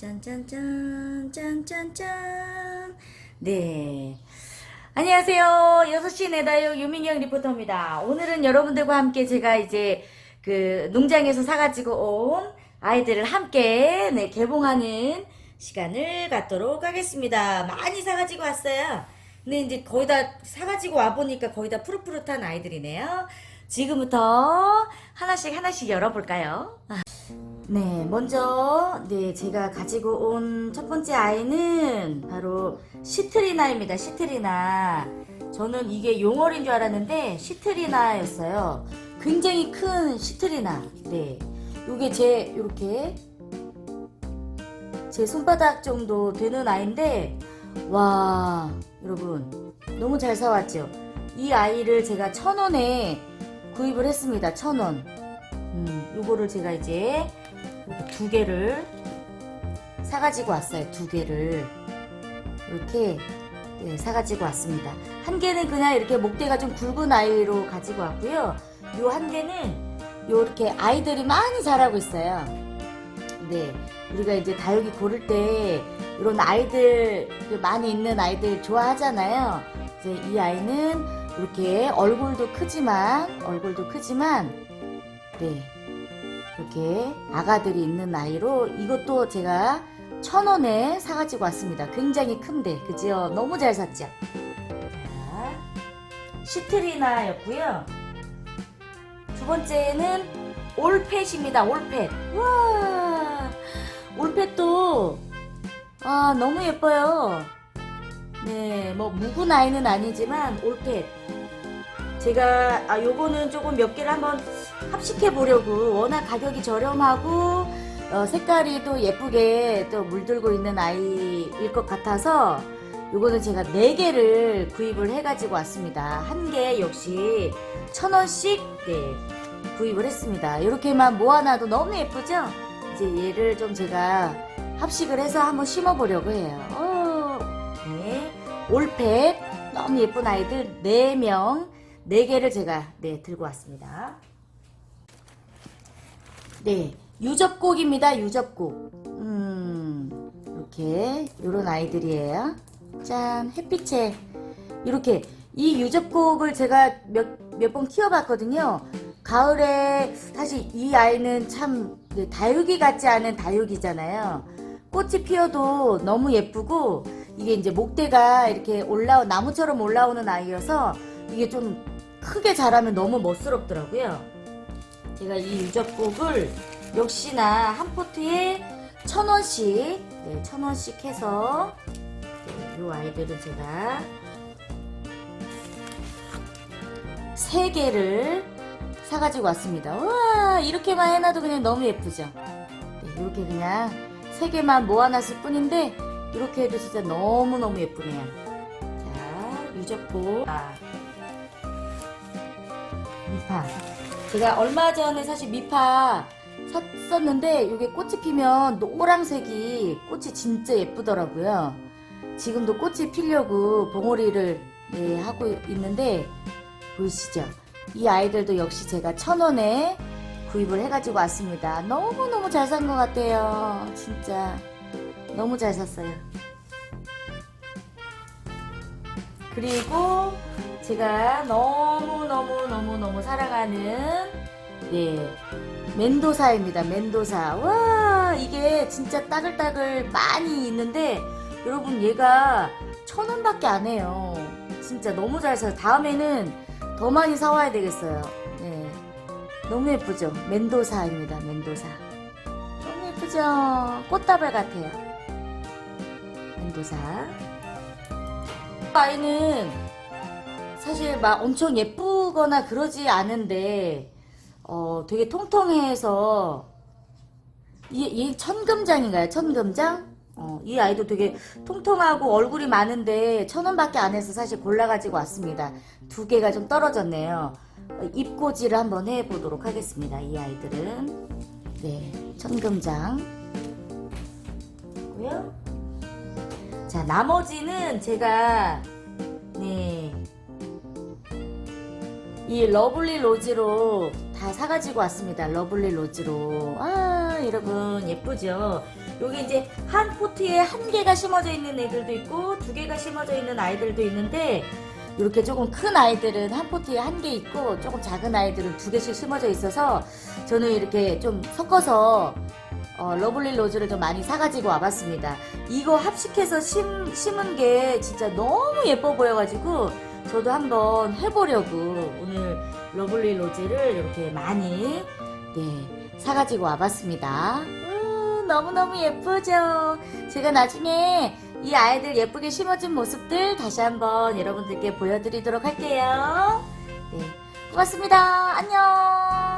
짠짠짠짠 짠짠짠 네. 안녕하세요. 6시 내다요 유민경 리포터입니다. 오늘은 여러분들과 함께 제가 이제 그 농장에서 사가지고 온 아이들을 함께 네, 개봉하는 시간을 갖도록 하겠습니다. 많이 사가지고 왔어요. 근데 이제 거의 다 사가지고 와보니까 거의 다 푸릇푸릇한 아이들이네요. 지금부터 하나씩 하나씩 열어볼까요? 네, 먼저 네 제가 가지고 온 첫 번째 아이는 바로 시트리나입니다. 시트리나. 저는 이게 용어인 줄 알았는데 시트리나였어요. 굉장히 큰 시트리나. 네, 요게 제 이렇게 제 손바닥 정도 되는 아이인데 와 여러분 너무 잘 사왔죠. 이 아이를 제가 천 원에 구입을 했습니다. 천 원. 음, 요거를 제가 이제 두 개를 사가지고 왔어요. 두 개를 이렇게 네, 사가지고 왔습니다. 한 개는 그냥 이렇게 목대가 좀 굵은 아이로 가지고 왔고요. 요 한 개는 요렇게 아이들이 많이 자라고 있어요. 네, 우리가 이제 다육이 고를 때 이런 아이들 그 많이 있는 아이들 좋아하잖아요. 이제 이 아이는 이렇게 얼굴도 크지만 얼굴도 크지만 네 이렇게 아가들이 있는 아이로 이것도 제가 천 원에 사가지고 왔습니다. 굉장히 큰데 그죠? 너무 잘 샀죠? 자, 시트리나였고요. 두 번째는 올펫입니다. 올펫. 와, 올펫도 아 너무 예뻐요. 네, 뭐 묵은 아이는 아니지만 올펫. 제가 아 요거는 조금 몇 개를 한번 합식해 보려고 워낙 가격이 저렴하고 어, 색깔이 또 예쁘게 또 물들고 있는 아이일 것 같아서 요거는 제가 4개를 구입을 해가지고 왔습니다. 한 개 역시 천 원씩 네, 구입을 했습니다. 이렇게만 모아놔도 너무 예쁘죠? 이제 얘를 좀 제가 합식을 해서 한번 심어 보려고 해요. 어, 네. 올펫 너무 예쁜 아이들 4명 4개를 제가 네, 들고 왔습니다. 네, 유접곡입니다. 유접곡. 음, 이렇게 요런 아이들이에요. 짠, 햇빛에 이렇게 이 유접곡을 제가 몇 몇 번 키워봤거든요. 가을에 사실 이 아이는 참 네, 다육이 같지 않은 다육이잖아요. 꽃이 피어도 너무 예쁘고 이게 이제 목대가 이렇게 올라오 나무처럼 올라오는 아이여서 이게 좀 크게 자라면 너무 멋스럽더라고요. 제가 이 유적곡을 역시나 한 포트에 천 원씩, 네, 천 원씩 해서 네, 이 아이들은 제가 세 개를 사가지고 왔습니다. 와 이렇게만 해놔도 그냥 너무 예쁘죠. 네, 이렇게 그냥 세 개만 모아놨을 뿐인데 이렇게 해도 진짜 너무 너무 예쁘네요. 자 유적곡. 아. 미파. 제가 얼마 전에 사실 미파 샀었는데 이게 꽃이 피면 노란색이 꽃이 진짜 예쁘더라고요. 지금도 꽃이 피려고 봉오리를 네, 하고 있는데 보이시죠? 이 아이들도 역시 제가 천 원에 구입을 해가지고 왔습니다. 너무너무 잘 산 것 같아요. 진짜 너무 잘 샀어요. 그리고 제가 너무너무너무너무 사랑하는 예 멘도사입니다. 멘도사. 와 이게 진짜 따글따글 많이 있는데 여러분 얘가 천 원밖에 안 해요. 진짜 너무 잘 사요. 다음에는 더 많이 사와야 되겠어요. 네. 너무 예쁘죠? 멘도사입니다. 멘도사. 너무 예쁘죠? 꽃다발 같아요. 멘도사. 아이는 사실 막 엄청 예쁘거나 그러지 않은데 어 되게 통통해서 이, 이 천금장인가요? 천금장? 어, 이 아이도 되게 통통하고 얼굴이 많은데 천 원밖에 안 해서 사실 골라가지고 왔습니다. 두 개가 좀 떨어졌네요. 어, 입고지를 한번 해보도록 하겠습니다. 이 아이들은 네 천금장 고요. 자 나머지는 제가 네. 이 러블리 로즈로 다 사가지고 왔습니다. 러블리 로즈로. 아, 여러분 예쁘죠? 여기 이제 한 포트에 한 개가 심어져 있는 애들도 있고 두 개가 심어져 있는 아이들도 있는데 이렇게 조금 큰 아이들은 한 포트에 한 개 있고 조금 작은 아이들은 두 개씩 심어져 있어서 저는 이렇게 좀 섞어서 어, 러블리 로즈를 좀 많이 사가지고 와봤습니다. 이거 합식해서 심, 심은 게 진짜 너무 예뻐 보여가지고 저도 한번 해보려고 오늘 러블리 로즈를 이렇게 많이 네, 사가지고 와봤습니다. 음, 너무너무 예쁘죠? 제가 나중에 이 아이들 예쁘게 심어준 모습들 다시 한번 여러분들께 보여드리도록 할게요. 네, 고맙습니다. 안녕!